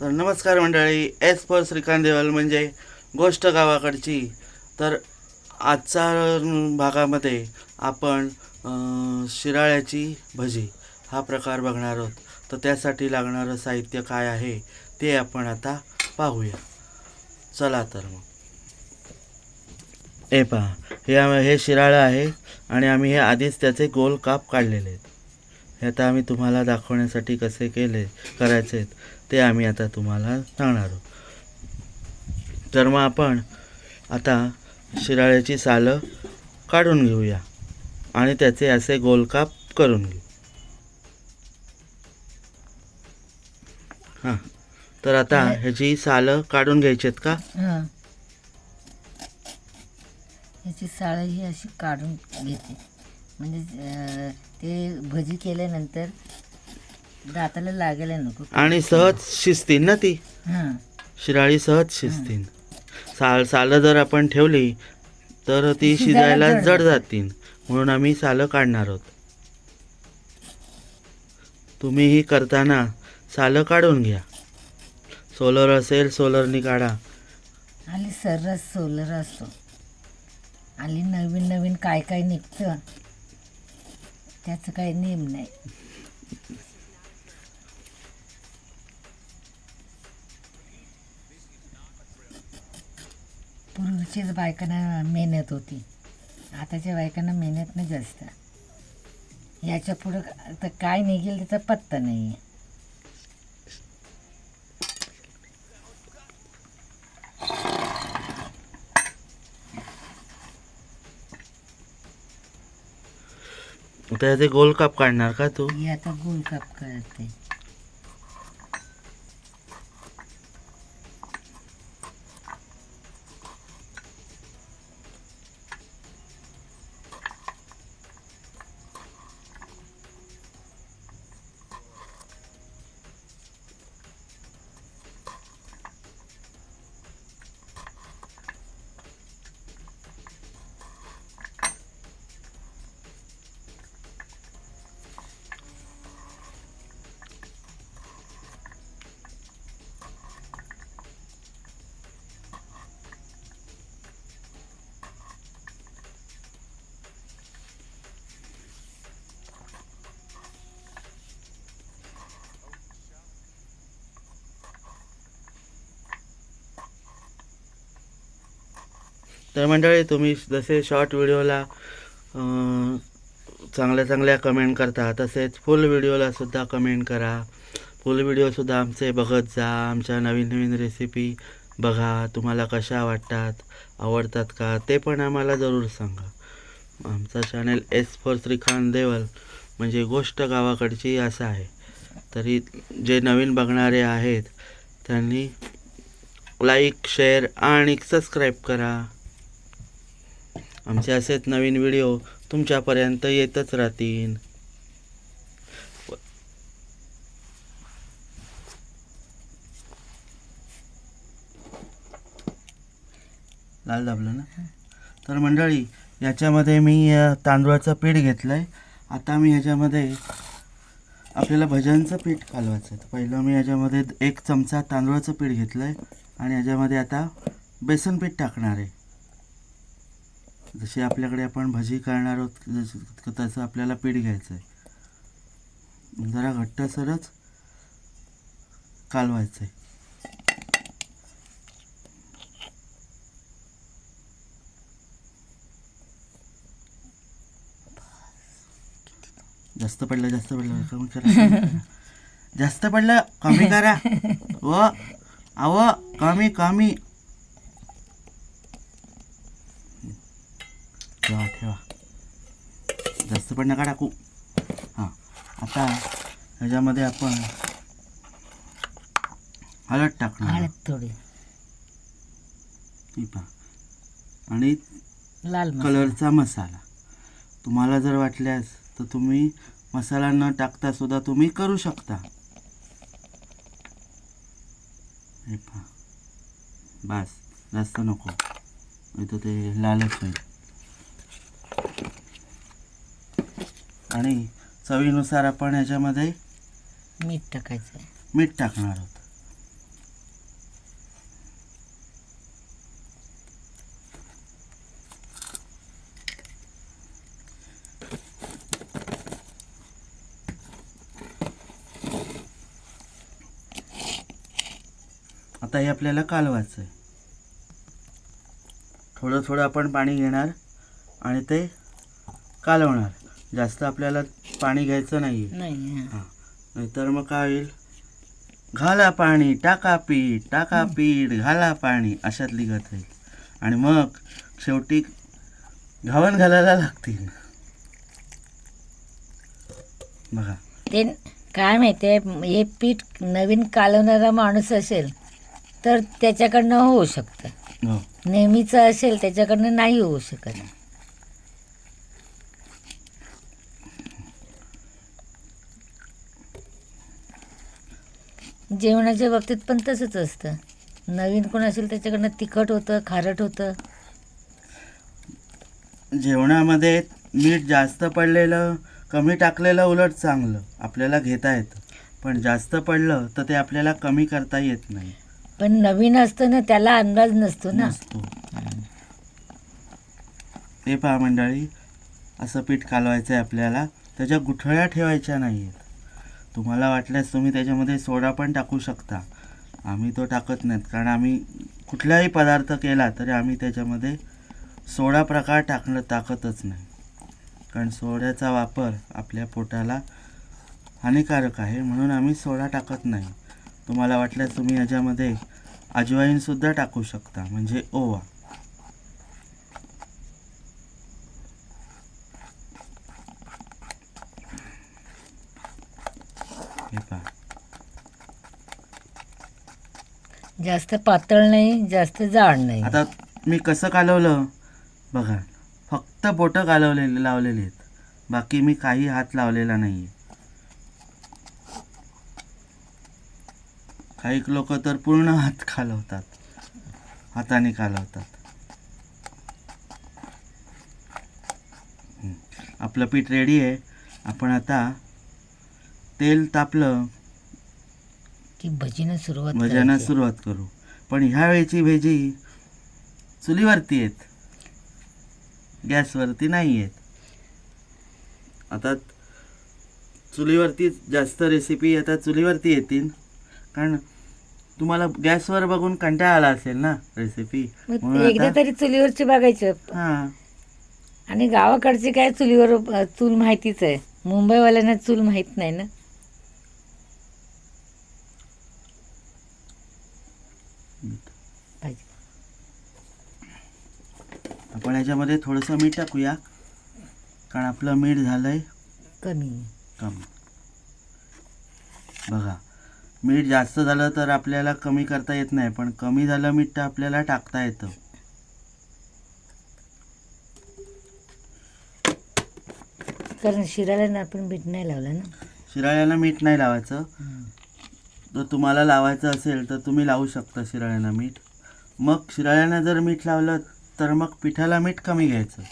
तर नमस्कार मंडळी एस फॉर श्रीकांत देवाल म्हणजे गोष्ट गावाकडची. तर आजच्या भागामध्ये आपण शिराळ्याची भजी हा प्रकार बघणार आहोत. तर त्यासाठी लागणारं साहित्य काय आहे ते आपण आता पाहूया. चला तर मग. हे पहा हे हे शिराळं आहे आणि आम्ही हे आधीच त्याचे गोल काप काढलेले आहेत. हे आता आम्ही तुम्हाला दाखवण्यासाठी कसे केले करायचे आहेत ते आम्ही आता तुम्हाला सांगणार आहोत. तर मग आपण आता शिराळ्याची सालं काढून घेऊया आणि त्याचे असे गोलकाप करून घेऊ. हां तर आता ह्याची सालं काढून घ्यायची आहेत का? हां. याची साळं ही अशी काढून घेते. म्हणजे ते भजी केल्यानंतर दाताला लागायला नको आणि सहज शिजतील ना ती? हां. शिराळी सहज शिजतील. साल सालं जर आपण ठेवली तर ती शिजायला जड जातील. म्हणून आम्ही सालं काढणार आहोत. तुम्हीही करताना सालं काढून घ्या. सोलर असेल सोलरनी काढा. आली सर्रास सोलर असतो आली नवीन नवीन काय काय निघतं. त्याचं काही नेम नाही. पूर्वीचीच बायकांना मेहनत होती. आताच्या बायकांना मेहनत नाही जास्त. याच्या पुढं आता काय निघेल त्याचा पत्ता नाही आहे तर ते गोल काप काढणार का तू? हे आता गोलकाप करते. तर मंडळी तुम्ही जसे शॉर्ट व्हिडिओला चांगल्या चांगल्या कमेंट करता तसेच फुल व्हिडिओला सुद्धा कमेंट करा. फुल व्हिडिओसुद्धा आमचे बघत जा. आमच्या नवीन नवीन रेसिपी बघा. तुम्हाला कशा वाटतात? आवडतात का? ते पण आम्हाला जरूर सांगा. आमचा channel S for Shrikant Deval म्हणजे गोष्ट गावाकडची असं आहे. तरी जे नवीन बघणारे आहेत त्यांनी लाईक शेअर आणि सबस्क्राईब करा. आमचे असेच नवीन व्हिडिओ तुमच्यापर्यंत येतच राहतील. लाल दाबलं ना? तर मंडळी याच्यामध्ये मी तांदूळाचं पीठ घेतलं आहे आता मी ह्याच्यामध्ये आपल्याला भज्यांचं पीठ कालवायचं आहे. तर पहिलं मी याच्यामध्ये एक चमचा तांदूळाचं पीठ घेतलं आहे आणि याच्यामध्ये आता बेसन पीठ टाकणार आहे. जशी आपल्याकडे आपण भजी करणार आहोत जस- तसं आपल्याला पीठ घ्यायचं आहे. जरा घट्टसरच कालवायचं आहे. जास्त पडलं जास्त पडलं. कमी करा जास्त पडलं कमी करा. व अव कमी कमी. ठेवा ठेवा. जास्त पण नका टाकू. हां आता ह्याच्यामध्ये आपण हळद टाकणार हळद थोडी. आणि लाल कलरचा मसाला. तुम्हाला जर वाटल्यास तर तुम्ही मसाला न टाकता सुद्धा तुम्ही करू शकता. हे पहा. बस जास्त नको. इथं ते लालच होईल. आणि चवीनुसार आपण ह्याच्यामध्ये मीठ टाकायचं. मीठ टाकणार आहोत. आता हे आपल्याला कालवायचं आहे थोडं थोडं आपण पाणी घेणार आणि ते कालवणार. जास्त आपल्याला पाणी घ्यायचं नाही नाही हा. नाहीतर मग काय होईल? घाला पाणी टाका पीठ टाका पीठ घाला पाणी अशातली गत होईल आणि मग शेवटी घावन घालायला लागतील. बघा. ते काय माहितीये हे पीठ नवीन कालवणारा माणूस असेल तर त्याच्याकडनं होऊ शकतं. हो. नेहमीचं असेल त्याच्याकडनं नाही होऊ शकत. जेवणाच्या बाबतीत पण तसंच असतं. नवीन कोण असेल त्याच्याकडनं तिखट होतं खारट होतं. जेवणामध्ये मीठ जास्त पडलेलं कमी टाकलेलं उलट चांगलं. आपल्याला घेता येतं. पण जास्त पडलं तर ते आपल्याला कमी करता येत नाही. पण नवीन असतं ना त्याला अंदाज नसतो ना. नसतो. ते पहा मंडळी असं पीठ कालवायचं आहे आपल्याला. त्याच्या गुठळ्या ठेवायच्या नाही आहेत तुम्हाला वाटल्यास तुम्ही त्याच्यामध्ये सोडा पण टाकू शकता. आम्ही तो टाकत नाहीत. कारण आम्ही कुठलाही पदार्थ केला तरी आम्ही त्याच्यामध्ये सोडा प्रकार टाकणं टाकतच नाही. कारण सोड्याचा वापर आपल्या पोटाला हानिकारक आहे. म्हणून आम्ही सोडा टाकत नाही. तुम्हाला वाटल्यास तुम्ही याच्यामध्ये अजवाईनसुद्धा टाकू शकता. म्हणजे ओवा हे पहा जास्त पातळ नाही जास्त जाड नाही. आता मी कसं कालवलं? बघा फक्त बोटं कालवलेले लावलेले आहेत. बाकी मी काही हात लावलेला नाही काही लोक तर पूर्ण हात कालवतात. हाताने कालवतात. आपलं पीठ रेडी आहे. आपण आता तेल तापलं. की भजीनं सुरुवात भजाना करायची. सुरुवात करू. पण ह्या वेळची भेजी चुलीवरती आहेत गॅसवरती नाही आहेत आता चुलीवरती जास्त रेसिपी आता चुलीवरती येतील. कारण तुम्हाला गॅसवर बघून कंटाळा आला असेल ना रेसिपी मग एकदा तरी चुलीवरची बघायचं. हां. आणि गावाकडची काय चुलीवर अ, चूल माहितीच आहे. मुंबईवाल्यांना चूल माहीत नाही ना. आपण याच्यामध्ये थोडंसं मीठ टाकूया. कारण आपलं मीठ झालंय कमी. कमी. बघा मीठ जास्त झालं तर आपल्याला कमी करता येत नाही पण कमी झालं मीठ तर आपल्याला टाकता येतं. कारण शिराला ना आपण मीठ नाही लावलं ना? शिराळ्याला मीठ नाही लावायचं. जर तुम्हाला लावायचं असेल तर तुम्ही लावू शकता शिराळ्यांना मीठ. मग शिराळ्यांना जर मीठ लावलं तर मग पिठाला मीठ कमी घ्यायचं.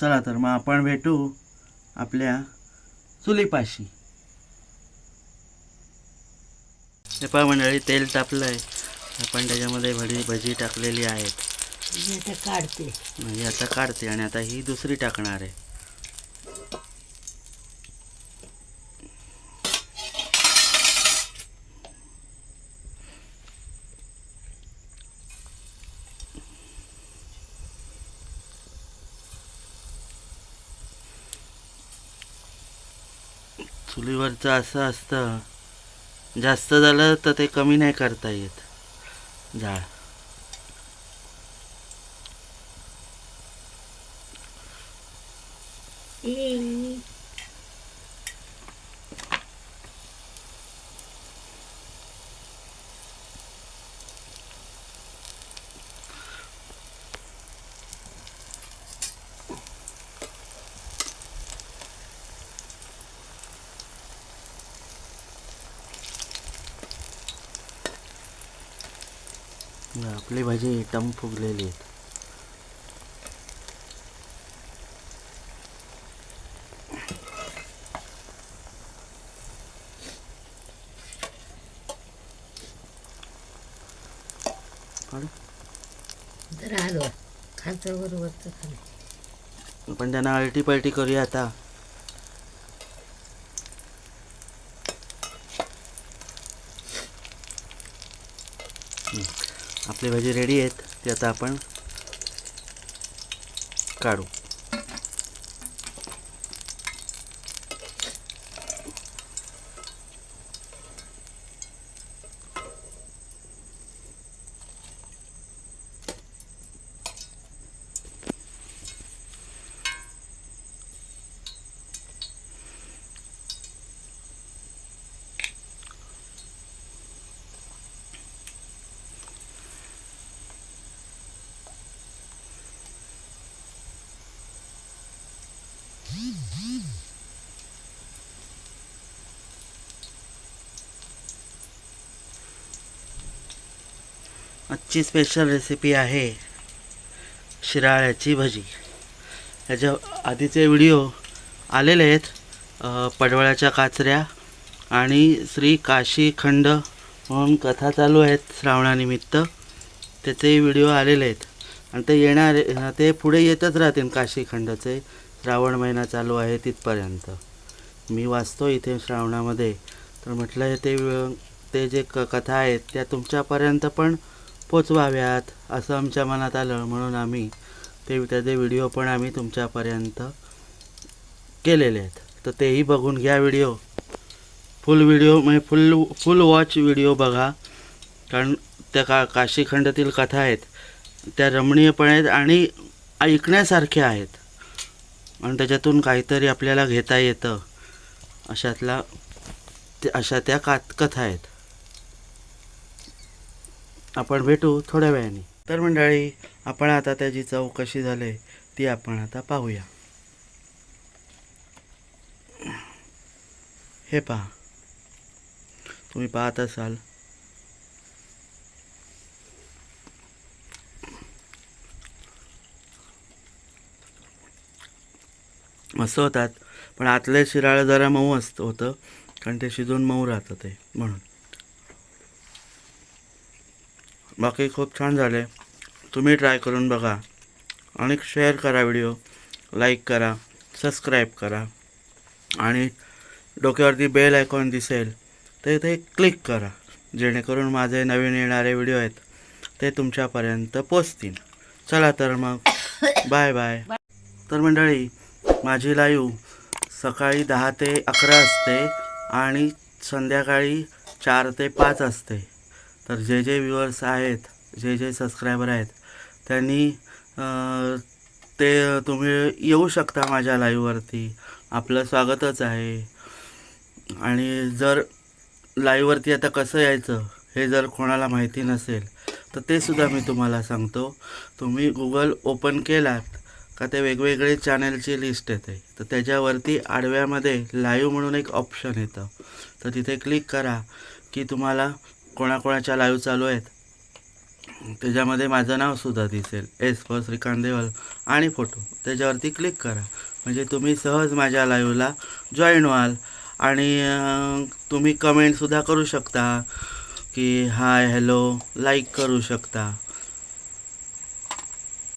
चला तर मग आपण भेटू आपल्या चुलीपाशी. हे पहा मंडळी तेल तापलं आहे आपण त्याच्यामध्ये भजी भजी टाकलेली आहेत. म्हणजे आता काढते आणि आता ही दुसरी टाकणार आहे. चुलीवरचं असं असतं. जास्त झालं तर ते कमी नाही करता येत. जाळ आपली भाजी टम फुगलेली आहे. खालचं खाली. आपण त्यांना अल्टी पलटी करूया आता हं. आपली भाजी रेडी आहेत ती आता आपण काढू. आजची स्पेशल रेसिपी आहे शिराळ्याची भजी. ह्याच्या आधीचे व्हिडिओ आलेले आहेत पडवळ्याच्या पडवळाच्या काचऱ्या आणि श्री काशीखंड म्हणून कथा चालू आहेत श्रावणानिमित्त. त्याचे व्हिडिओ आलेले आहेत. आणि ते येणारे ते पुढे येतच राहतील काशीखंडचे श्रावण महिना चालू आहे तिथपर्यंत. मी वाचतो इथे श्रावणामध्ये. तर म्हटलं ते ते जे क कथा आहेत त्या तुमच्यापर्यंत पण पोचवाव्यात असं आमच्या मनात आलं. म्हणून आम्ही ते त्याचे व्हिडिओ पण आम्ही तुमच्यापर्यंत केलेले आहेत. तर तेही बघून घ्या व्हिडिओ. फुल व्हिडिओ म्हणजे फुल फुल वॉच व्हिडिओ बघा. कारण त्या का काशीखंडातील कथा आहेत. त्या रमणीयपण आहेत आणि ऐकण्यासारख्या आहेत. आणि त्याच्यातून काहीतरी आपल्याला घेता येतं. अशातला अशा त्या का कथा आहेत. आपण भेटू थोड्या वेळाने. तर मंडळी आपण आता त्याची चव कशी झाली ती आपण आता पाहूया. हे पहा. तुम्ही पाहत असाल. मस्त होतात. पण आतले शिराळं जरा मऊ असतं होतं कारण ते शिजून मऊ राहतं ते म्हणून. बाकी खूप छान झाले. तुम्ही ट्राय करून बघा. आणि शेअर करा व्हिडिओ लाईक करा. सबस्क्राईब करा. आणि डोक्यावरती बेल आयकॉन दिसेल. ते ते क्लिक करा. जेणेकरून माझे नवीन येणारे व्हिडिओ आहेत ते तुमच्यापर्यंत पोचतील. चला तर मग. बाय बाय तर मंडळी माझी लाईव्ह सकाळी दहा ते अकरा असते आणि संध्याकाळी चार ते पाच असते. तर जे जे व्ह्युअर्स आहेत जे जे सबस्क्रायबर आहेत. त्यांनी ते तुम्ही येऊ शकता माझ्या लाईव्हवरती. आपलं स्वागतच आहे. आणि जर लाईव्हवरती आता कसं यायचं हे जर कोणाला माहिती नसेल तर ते सुद्धा मी तुम्हाला सांगतो. तुम्ही गुगल ओपन केलात का ते वेगवेगळे चॅनलची लिस्ट येते. तर त्याच्यावरती आडव्यामध्ये लाईव्ह म्हणून एक ऑप्शन येतं. तर तिथे क्लिक करा की तुम्हाला कोणाकोणाच्या लाईव्ह चालू आहेत. त्याच्यामध्ये माझं नावसुद्धा दिसेल. एस फॉर श्रीकांत देवल आणि फोटो त्याच्यावरती क्लिक करा. म्हणजे तुम्ही सहज माझ्या लाईव्हला जॉईन व्हाल. आणि तुम्ही कमेंटसुद्धा करू शकता की हाय हॅलो लाईक करू शकता.